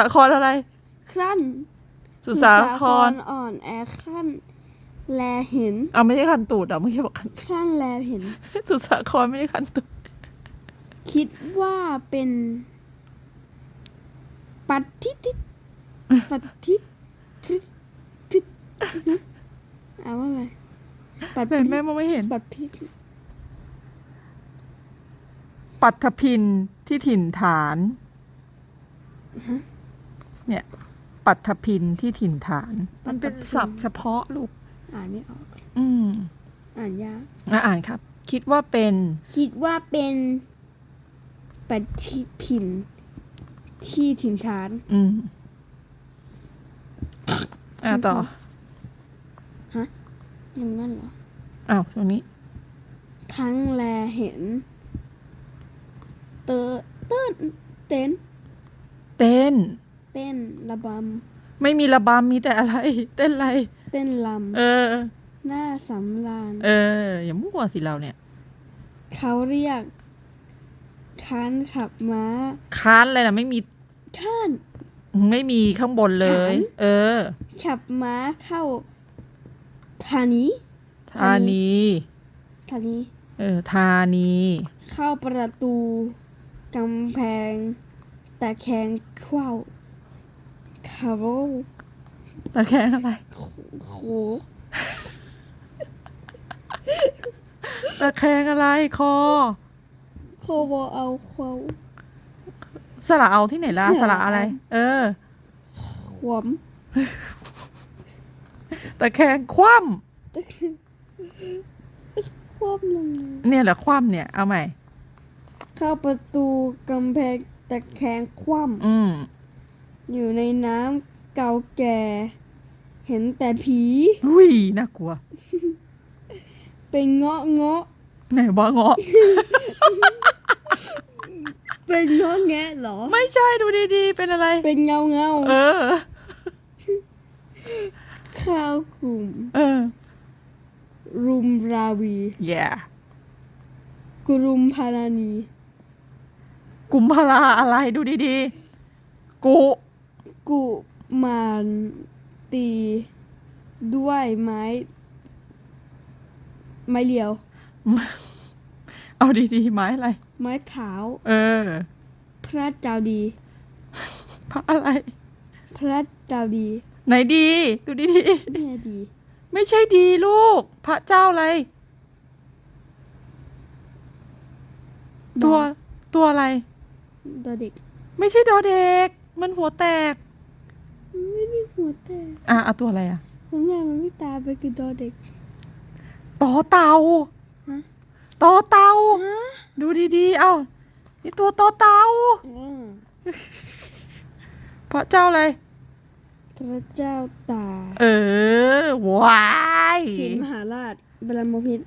สาครอะไรครั่นสุสาครอ่อนแอครั่นแลเห็นเอาไม่ใช่คันตูดอะไม่ใช่บอกคันครั่นแลเห็น สุสาครไม่ได้คันตูด คิดว่าเป็น ปัดทิติดปัดทิศทิศทิศอ่านว่าไงปัดแต่พิษแม่มองไม่เห็นปัดพิษปัทพินที่ถิ่นฐาน เนี่ย ปัทพินที่ถิ่นฐาน มันเป็นศัพท์เฉพาะลูก อ่านไม่ออก อืมอ่านยากอะอ่านครับ คิดว่าเป็น คิดว่าเป็นปัดทิพินที่ถิ่นฐาน อืมอะต่ออย่างนั้นเหรออ้าวตรงนี้ ครั้งแลเห็น เตอเต้นเต้นเต้นเต้นระบไม่มีระบำมีแต่อะไร เต้นอะไรำเต้นลเออำหน้าสำราญเออ อย่ามั่วสิเราเนี่ย เขาเรียกค้านขับม้าค้านอะไรนะไม่มีข้าน ไม่มีข้างบนเลย ค้าน เออขับม้าเข้าธานี ธานี ธานีเออธานี เข้าประตูกำแพงตะแคงเข้า คาโรตะแคงอะไรโคตะแคงอะไรคอ โคบเอาเขาสระเอาที่ไหนล่ะสระอะไร เออ ขวมตะแคงคว่ควบลงมาำเนี่ยแหละคว่ำเนี่ยเอาใหม่ เข้าประตูกำแพงตะแคงคว่อืมำ อยู่ในน้ำเก่าแก่ เห็นแต่ผี อุ้ยน่ากลัว เป็นเงาะเงาะ ไหนว่าเงาะ เป็นเงาะแงะเหรอ ไม่ใช่ดูดีๆ เป็นอะไร เป็นเงาเงาเออ ข้าวกลุ่ม เออ รุมราวี yeah กรุมพาราณีกุมภาราอะไรดูดีๆ กุ กุมารตีด้วยไม้ ไม้เหลียว เอาดีๆไม้อะไร ไม้ขาว เออ พระเจ้าดี พระอะไร พระเจ้าดี ไหนดี ดูดีเนี่ยดี ๆไม่ใช่ดีลูก พระเจ้าอะไร ตัวตัวอะไร ตัวเด็ก ไม่ใช่ดอเด็ก มันหัวแตกไม่มี หัวแต่อะเอาตัวอะไรอะผมว่ามันไม่ตามไปคือตัวเด็กต่อเต่าฮะต่อเต่าฮะดูดีๆ เอ้านี่ตัวต่อเต่าอืมพระเจ้าอะไร พระเจ้าตาเออ ว้ายศรีมหาราชบรมพิตร